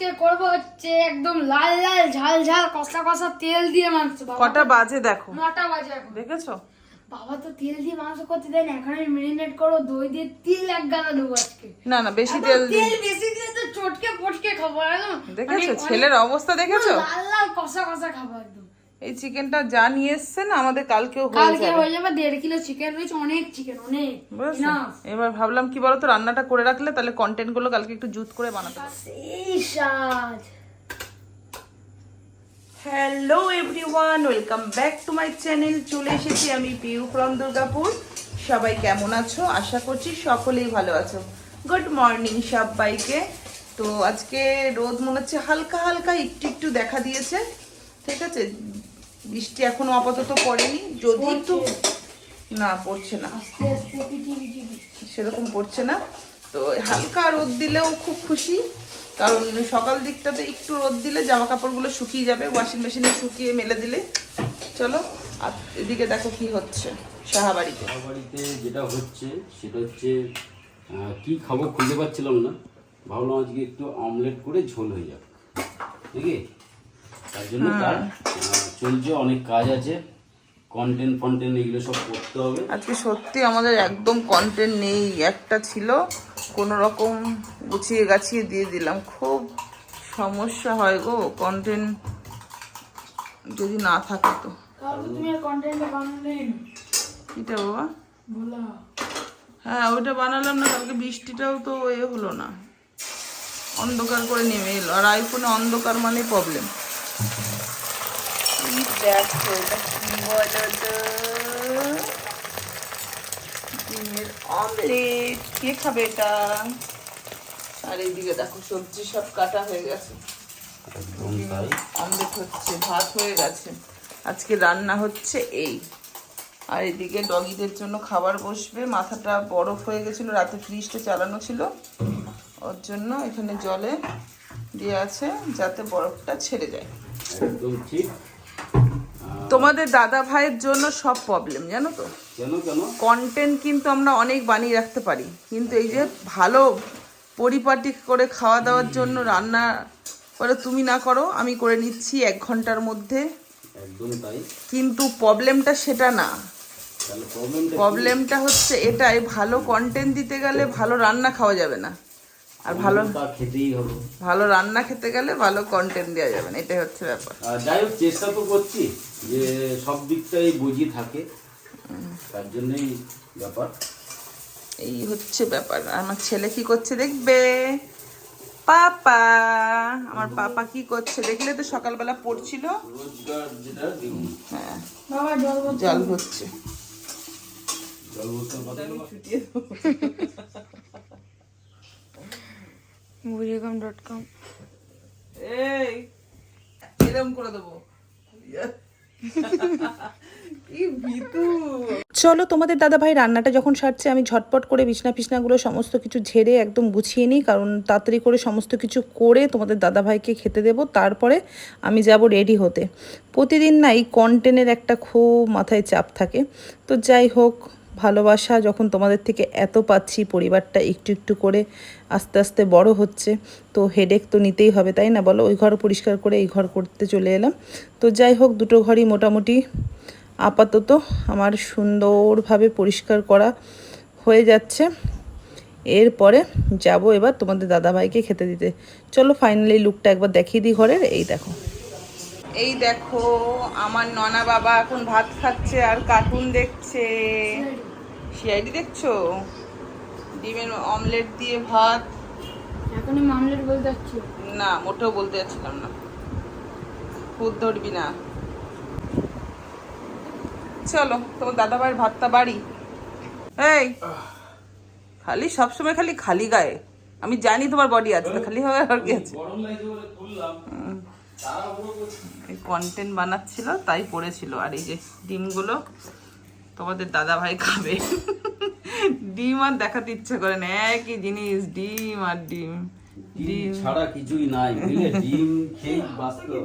আজকে করব হচ্ছে একদম লাল লাল ঝাল ঝাল কষা কষা তেল দিয়ে মাংস কটা বাজে দেখো। নটা বাজে এখন। দেখেছ? বাবা তো তেল দিয়ে মাংস করতে দেন এখন আমি মেরিনেট করো দই দিয়ে তিল এক গাদা দেবো আজকে। না না বেশি তেল তেল বেশি দিয়ে তো চটকে পটকে খাব একদম দেখেছ? ছেলের অবস্থা দেখেছ? লাল লাল কষা কষা খাব একদম। এই চিকেনটা যা নিয়ে এসছে না আমাদের কালকেও হয়ে কালকে হয়ে যাবে দেড় কিলো চিকেন রয়েছে অনেক চিকেন অনেক এবার ভাবলাম কি বলতো রান্নাটা করে রাখলে তাহলে কন্টেন্টগুলো কালকে একটু জুত করে বানাতে hello everyone welcome back to my channel চলে এসেছি আমি পিউ ফ্রম দুর্গাপুর। সবাই কেমন আছো? আশা করছি সকলেই ভালো আছো। গুড মর্নিং সবাইকে। তো আজকে রোদ মনে হচ্ছে হালকা হালকা একটু একটু দেখা দিয়েছে। ঠিক আছে? বৃষ্টি এখনও আপাতত পড়েনি। যদি একটু না পড়ছে না। সেরকম পড়ছে না। তো হালকা রোদ দিলেও খুব খুশি। কারণ সকাল দিকটাতে একটু রোদ দিলে জামা কাপড়গুলো শুকিয়ে যাবে ওয়াশিং মেশিনে শুকিয়ে মেলে দিলে। চলো আর এদিকে দেখো কি হচ্ছে সাহাবাড়িতে আমার যেটা হচ্ছে সেটা হচ্ছে কি খাব খুঁজে পাচ্ছিলাম না। ভাবলাম আজকে একটু অমলেট করে ঝোল হয়ে যাবে ঠিক আছে তার জন্য তার চলছে অনেক কাজ আছে। কন্টেন্ট ফন্টেন্ট এগুলো সব করতে হবে। আজকে সত্যি আমাদের একদম কন্টেন্ট নেই। একটা ছিল কোনো রকম গুছিয়ে গাছিয়ে দিয়ে দিলাম। খুব সমস্যা হয় গো কন্টেন্ট যদি না থাকে তো। এটা বাবা। হ্যাঁ ওইটা বানালাম না কালকে বৃষ্টিটাও তো এ হলো না। অন্ধকার করে নেমে এলো। আর আইফোনে অন্ধকার মানে প্রবলেম দেখো এটা কি বলো তো ডিমের অমলেট কে খাবে এটা? আর এইদিকে দেখো সবজি সব কাটা হয়ে গেছে। অমলেট হচ্ছে ভাত হয়ে গেছে। আজকে রান্না হচ্ছে এই। আর এদিকে ডগিদের জন্য খাবার বসবে। মাথাটা বরফ হয়ে গেছিল রাতে ফ্রিজটা চালানো ছিল। ওর জন্য এখানে জলে দিয়ে আছে যাতে বরফটা ছেড়ে যায়। একদম ঠিক। তোমাদের দাদা ভাইয়ের জন্য সব প্রবলেম জানো তো? কেন কেন? কন্টেন্ট কিন্তু আমরা অনেক বানিয়ে রাখতে পারি। কিন্তু এই যে ভালো পরিপাটি করে খাওয়া দাওয়ার জন্য রান্না করে তুমি না করো আমি করে নিচ্ছি এক ঘণ্টার মধ্যে। একদম তাই। কিন্তু প্রবলেমটা সেটা না। প্রবলেমটা প্রবলেমটা হচ্ছে এটাই ভালো কন্টেন্ট দিতে গেলে ভালো রান্না খাওয়া যাবে না। আর ভালো খেতেই হবে। ভালো রান্না খেতে গেলে ভালো কন্টেন্ট দেওয়া যাবে না এটাই হচ্ছে ব্যাপার। আর যাই হোক চেষ্টা তো করছি যে সব দিকটাই বুঝি থাকে। তার জন্যই ব্যাপার। এই হচ্ছে ব্যাপার। আর আমার ছেলে কি করছে দেখবে? পাপা আমার পাপা কি করছে দেখলে তো সকালবেলা পড়ছিল। রোজগার যেটা দেখুন হ্যাঁ জল হচ্ছে জল বুড়িগম ডট কম। এই এরম করে দেবো। চলো তোমাদের দাদা ভাই রান্নাটা যখন সারছে আমি ঝটপট করে বিছনা ফিছনাগুলো সমস্ত কিছু ঝেড়ে একদম গুছিয়ে নিই কারণ তাড়াতাড়ি করে সমস্ত কিছু করে তোমাদের দাদা ভাইকে খেতে দেবো। তারপরে আমি যাব রেডি হতে। প্রতিদিন না এই কন্টেনের একটা খুব মাথায় চাপ থাকে। তো যাই হোক ভালোবাসা যখন তোমাদের থেকে এত পাচ্ছি, পরিবারটা একটু একটু করে আস্তে আস্তে বড় হচ্ছে, তো হেডেক তো নিতেই হবে, তাই না? বলো, ওই ঘর পরিষ্কার করে এই ঘর করতে চলে এলাম। তো যাই হোক, দুটো ঘরই মোটামুটি আপাতত আমার সুন্দরভাবে পরিষ্কার করা হয়ে যাচ্ছে। এরপরে যাব এবার তোমাদের দাদাভাইকে খেতে দিতে। চলো ফাইনালি লুকটা একবার দেখিয়ে দিই ঘরের। এই দেখো। এই দেখো, আমার ননা বাবা এখন ভাত খাচ্ছে আর কার্টুন দেখছে। সিআইডি দেখছ? ডিমের অমলেট দিয়ে ভাত। এখনই অমলেট বলতে যাচ্ছি। না মোটেও বলতে যাচ্ছিলাম না। খুদ ধরবি না। চলো তোমার দাদা ভাইয়ের ভাতটা বাড়ি। এই খালি সবসময় খালি খালি গায়ে। আমি জানি তোমার বডি আছে তো খালি হবে আর কি আছে। কন্টেন্ট বানাচ্ছিল তাই পড়েছিল। আর এই যে ডিমগুলো তোমাদের দাদা ভাই খাবে। ডিম আর দেখাতে ইচ্ছে করে না একই জিনিস ডিম আর ডিম। ডিম ছাড়া কিছুই নাই ডিম খেয়ে বাঁচতে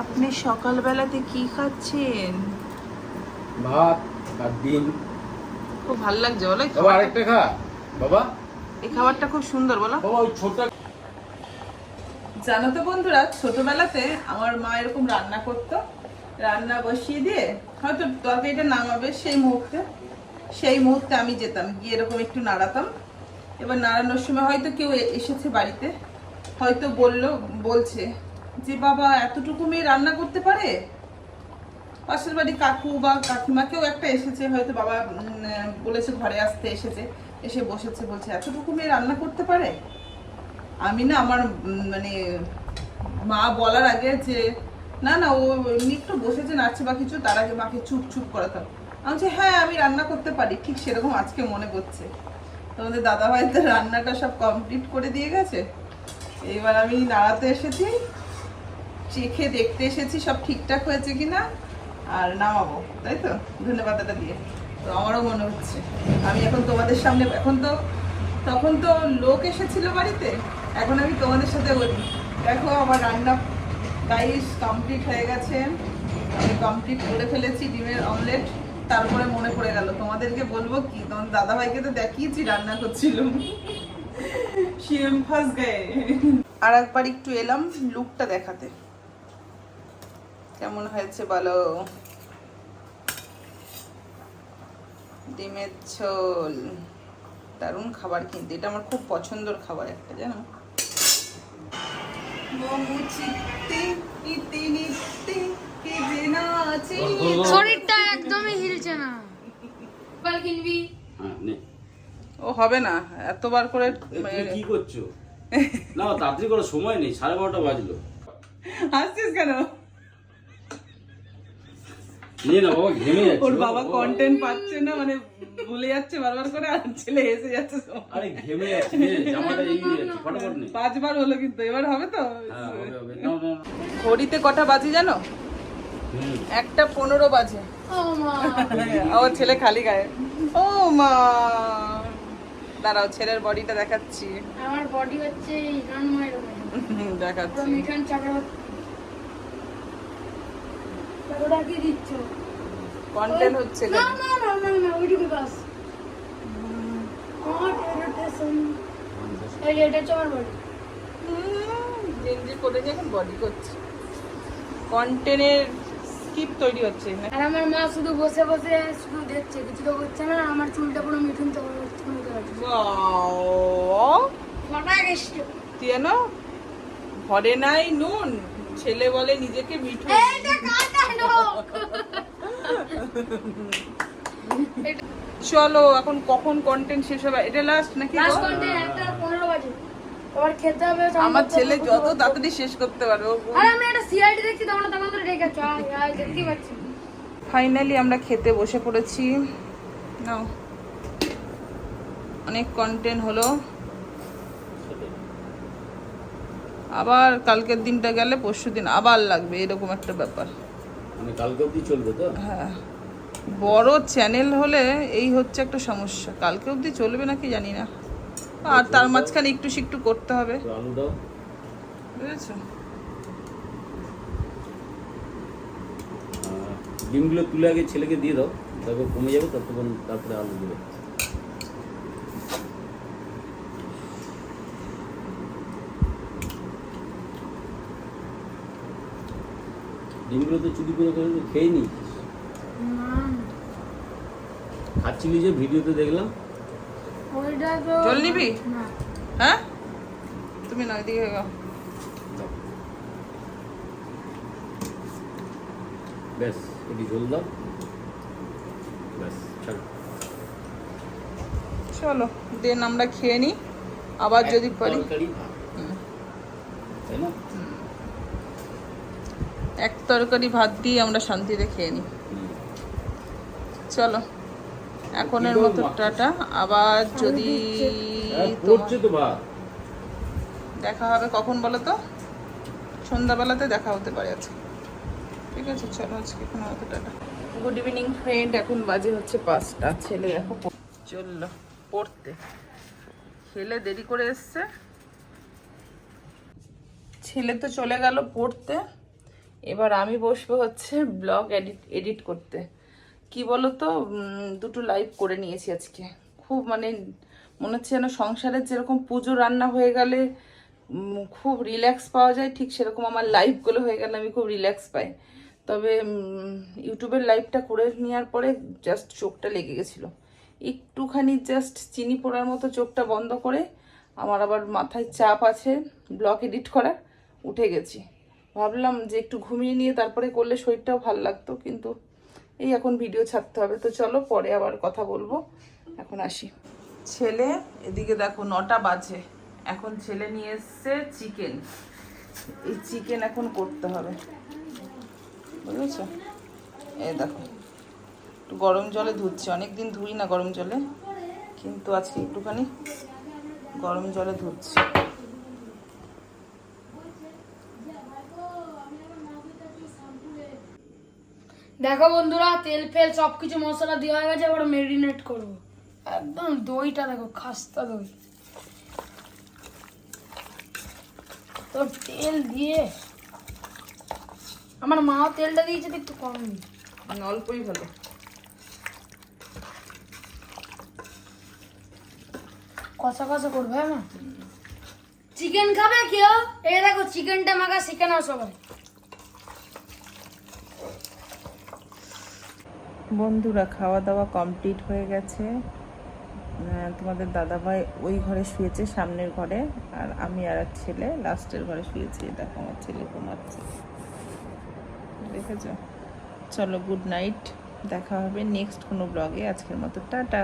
আপনি সকালবেলাতে কি খাচ্ছেন? ভাত আর ডিম। খুব ভালো লাগছে বলো বাবা আরেকটা খা। বাবা। এই খাবারটা খুব সুন্দর বলো। বাবা ওই ছোটটা জানো তো বন্ধুরা ছোটবেলাতে আমার মা এরকম রান্না করতো রান্না বসিয়ে দিয়ে হয়তো তরকারিটা নামাবে সেই মুহূর্তে। সেই মুহূর্তে আমি যেতাম, গিয়ে এরকম একটু নাড়াতাম। এবার নাড়ানোর সময় হয়তো কেউ এসেছে বাড়িতে, হয়তো বলল, বলছে যে, বাবা, এতটুকু মেয়ে রান্না করতে পারে? পাশের বাড়ি কাকু বা কাকিমা কেউ একটা এসেছে, হয়তো বাবা বলেছে ঘরে আসতে এসেছে, এসে বসেছে, বলছে, এতটুকু মেয়ে রান্না করতে পারে? আমি না আমার মানে মা বলার আগে যে না না, ও এমনি একটু বসেছে নাচছে বা কিছু, তার আগে মাকে চুপ চুপ করাতাম আমি বলছি হ্যাঁ আমি রান্না করতে পারি, ঠিক সেরকম আজকে মনে পড়ছে। তোমাদের দাদা ভাই তো রান্নাটা সব কমপ্লিট করে দিয়ে গেছে। এইবার আমি নাড়াতে এসেছি, চেখে দেখতে এসেছি, সব ঠিকঠাক হয়েছে কিনা, আর নামাবো, তাই তো? ধনে পাতাটা দিয়ে। তো আমারও মনে হচ্ছে। আমি এখন তোমাদের সামনে, এখন তো, তখন তো লোক এসেছিল বাড়িতে, এখন আমি তোমাদের সাথে বলি। দেখো, আমার রান্না গাইস কমপ্লিট হয়ে গেছে। আমি কমপ্লিট করে ফেলেছি ডিমের অমলেট তারপরে মনে পড়ে গেল। তোমাদেরকে বলব কি? তোমার দাদাভাইকে তো দেখিয়েছি রান্না করছিল। আর একবার একটু এলাম লুকটা দেখাতে। কেমন হয়েছে বলো? ডিমের ঝোল। দারুণ খাবার কিন্তু। এটা আমার খুব পছন্দের খাবার একটা, জানো? শরীরটা একদমই হিলছে না। কাল কিনবি হ্যাঁ ও হবে না এতবার করে কি করছ? না তাড়াতাড়ি করার সময় নেই সাড়ে বারোটা বাজলো। হাসছিস কেন? নিয়ে না বাবা ঘেমে যাচ্ছে। ওর বাবা কন্টেন্ট পাচ্ছে না মানে ভুলে যাচ্ছে বারবার করে আর ছেলে এসে যাচ্ছে আরে ঘেমে যাচ্ছে জামাটা ফটাফট পাঁচবার হলো কিন্তু এবার হবে তো? হ্যাঁ। ঘড়িতে কটা বাজে জানো? একটা পনেরো বাজে। ও আমার ছেলে খালি গায়ে। ও মা। দাঁড়াও ছেলের বডিটা দেখাচ্ছি। আমার বডি হচ্ছে দেখাচ্ছি। মিঠন দিচ্ছ? কন্টেন্ট হচ্ছে না না না না না ওইটুকু বাস। এই এটা হচ্ছে আমার বডি গেঞ্জি পরে যে এখন বডি করছে। কন্টেন্টের স্কিপ তৈরি হচ্ছে আর আমার মা শুধু বসে বসে শুধু দেখছে কিছু তো করছে না আমার চুলটা পুরো মিঠুন গেছিল তুই জানো ঘরে নাই নুন ছেলে বলে নিজেকে মিঠু এইটা কাটা লোক চলো এখন কখন কন্টেন্ট শেষ হবে? এটা লাস্ট নাকি লাস্ট কন্টেন্ট একটা পনেরো বাজে। আবার খেতে হবে আমার ছেলে যত তাড়াতাড়ি শেষ করতে পারবে আর আমি একটা সিআইডি দেখছি তোমরা তখন ধরে ডেকেছো। আয় আয় দেখতে পাচ্ছি। ফাইনালি আমরা খেতে বসে পড়েছি। নাও। অনেক কন্টেন্ট হলো। আবার কালকের দিনটা গেলে পরশু দিন আবার লাগবে এরকম একটা ব্যাপার। মানে কালকে অবধি চলবে তো? হ্যাঁ। বড় চ্যানেল হলে এই হচ্ছে একটা সমস্যা। কালকে অবধি চলবে নাকি জানি না। আর তার মাঝখানে একটু একটু করতে হবে। আলু দাও। বুঝেছ? আহ, ডিমগুলো তুলে আগে ছেলেকে দিয়ে দাও। তারপর কমে যাবে ততক্ষণ তারপরে আলু দেবে। ডিমগুলো তো চুরি করে করে খেয়ে নি। খাচ্ছিলি যে ভিডিওতে দেখলাম। জল নিবি? হ্যাঁ? তুমি না ওইদিকে গাও ব্যাস এটি ঝোল দাও। ব্যাস ছাড়ো চলো দেন আমরা খেয়ে নিই। আবার যদি পারি। তাই না? এক তরকারি ভাত দিয়ে আমরা শান্তিতে খেয়ে নিই। চলো এখনের মতো টাটা। আবার যদি হ্যাঁ, দেখা হবে কখন বলো তো? সন্ধ্যাবেলাতে দেখা হতে পারে আজকে। ঠিক আছে চলো আজকে এখন মতো টাটা। গুড ইভিনিং ফ্রেন্ড এখন বাজে হচ্ছে পাঁচটা। ছেলে দেখো চলল পড়তে। ছেলে দেরি করে এসছে। ছেলে তো চলে গেল পড়তে। এবার আমি বসবো হচ্ছে ব্লগ এডিট এডিট করতে। কি বলো তো দুটো লাইভ করে নিয়েছি আজকে। খুব মানে মনে হচ্ছে যেন সংসারের যেরকম পুজো রান্না হয়ে গেলে খুব রিল্যাক্স পাওয়া যায়, ঠিক সেরকম আমার লাইভগুলো হয়ে গেলে আমি খুব রিল্যাক্স পাই। তবে ইউটিউবের লাইভটা করে নেওয়ার পরে জাস্ট চোখটা লেগে গেছিল। একটুখানি জাস্ট চিনি পড়ার মতো চোখটা বন্ধ করে, আমার আবার মাথায় চাপ আছে, ব্লগ এডিট করার, উঠে গেছি। ভাবলাম যে একটু ঘুমিয়ে নিয়ে তারপরে করলে শরীরটাও ভালো লাগতো, কিন্তু এই এখন ভিডিও ছাড়তে হবে। তো চলো পরে আবার কথা বলব। এখন আসি। ছেলে, এদিকে দেখো নটা বাজে। এখন ছেলে নিয়ে এসছে চিকেন এই চিকেন এখন করতে হবে। বুঝেছ? এই দেখো। একটু গরম জলে ধুচ্ছি। অনেকদিন ধুই না গরম জলে। কিন্তু আজকে একটুখানি গরম জলে ধুচ্ছি। দেখো বন্ধুরা তেল ফেল সবকিছু মশলা দেওয়া হয়ে গেছে এবার মেরিনেট করব। একদম দইটা দেখো খাস্তা দই। তো তেল দিয়ে আমার মা তেলটা দিয়েছে একটু কম। মানে অল্পই ভালো। কষা কষা করবে হ্যাঁ চিকেন খাবে কেউ? এই দেখো চিকেনটা মাখা শিখে নাও সবাই। বন্ধুরা খাওয়া দাওয়া কমপ্লিট হয়ে গেছে। তোমাদের দাদাভাই ওই ঘরে শুয়েছে, সামনের ঘরে, আর আমি আর এক ছেলে লাস্টের ঘরে শুয়েছি। দেখো আমার ছেলে ঘুমাচ্ছে। দেখেছ? চলো গুড নাইট দেখা হবে নেক্সট কোনো ব্লগে আজকের মতো, টাটা।